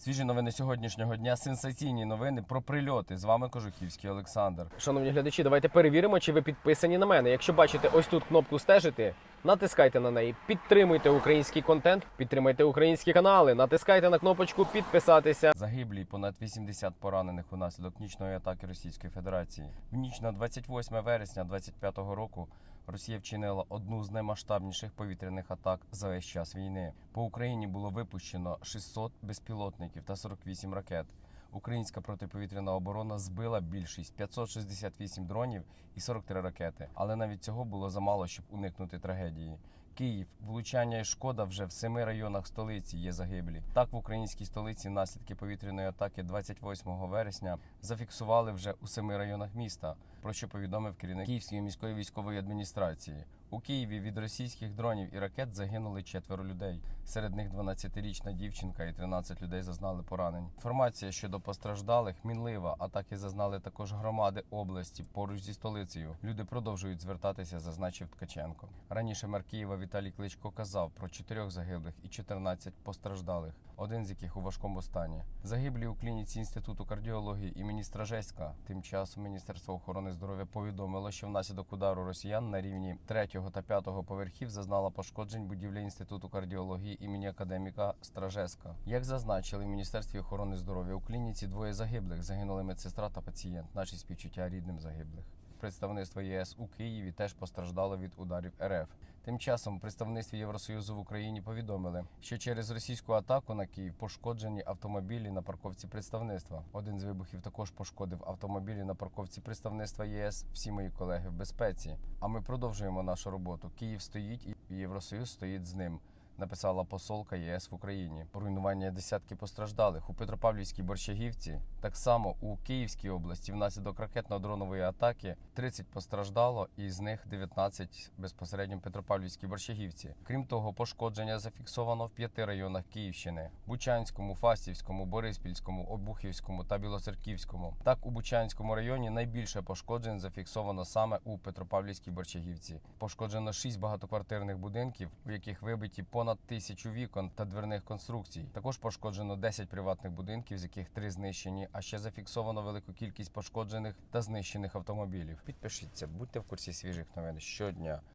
Свіжі новини сьогоднішнього дня. Сенсаційні новини про прильоти. З вами Кожухівський Олександр. Шановні глядачі, давайте перевіримо, чи ви підписані на мене. Якщо бачите ось тут кнопку стежити, натискайте на неї, підтримуйте український контент, підтримуйте українські канали, натискайте на кнопочку підписатися. Загиблі понад 80 поранених унаслідок нічної атаки Російської Федерації. В ніч на 28 вересня 25-го року Росія вчинила одну з наймасштабніших повітряних атак за весь час війни. По Україні було випущено 600 безпілотників та 48 ракет. Українська протиповітряна оборона збила більшість 568 дронів і 43 ракети. Але навіть цього було замало, щоб уникнути трагедії. Київ, влучання і шкода вже в семи районах столиці є загиблі. Так в українській столиці наслідки повітряної атаки 28 вересня зафіксували вже у семи районах міста, про що повідомив керівник Київської міської військової адміністрації. У Києві від російських дронів і ракет загинули четверо людей. Серед них 12-річна дівчинка і 13 людей зазнали поранень. Інформація щодо постраждалих мінлива. Атаки зазнали також громади області поруч зі столицею. Люди продовжують звертатися, зазначив Ткаченко. Раніше мер Києва Віталій Кличко казав про чотирьох загиблих і 14 постраждалих, один з яких у важкому стані. Загиблі у клініці інституту кардіології імені Стражеська. Тим часом Міністерство охорони здоров'я повідомило, що внаслідок удару росіян на рівні 3 та 5 поверхів зазнала пошкоджень будівля інституту кардіології імені академіка Стражеска. Як зазначили в Міністерстві охорони здоров'я у клініці двоє загиблих загинули медсестра та пацієнт. Наші співчуття рідним загиблих. Представництво ЄС у Києві теж постраждало від ударів РФ. Тим часом представництві Євросоюзу в Україні повідомили, що через російську атаку на Київ пошкоджені автомобілі на парковці представництва. Один з вибухів також пошкодив автомобілі на парковці представництва ЄС. Всі мої колеги в безпеці. А ми продовжуємо нашу роботу. Київ стоїть і Євросоюз стоїть з ним. Написала посолка ЄС в Україні. Руйнування десятки постраждалих у Петропавлівській Борщагівці. Так само у Київській області внаслідок ракетно-дронової атаки 30 постраждало, і з них 19 безпосередньо в Петропавлівській Борщагівці. Крім того, пошкодження зафіксовано в п'яти районах Київщини: Бучанському, Фастівському, Бориспільському, Обухівському та Білоцерківському. Так, у Бучанському районі найбільше пошкоджень зафіксовано саме у Петропавлівській Борщагівці. Пошкоджено 6 багатоквартирних будинків, у яких вибиті понад тисячу вікон та дверних конструкцій. Також пошкоджено 10 приватних будинків, з яких три знищені, а ще зафіксовано велику кількість пошкоджених та знищених автомобілів. Підпишіться, будьте в курсі свіжих новин щодня.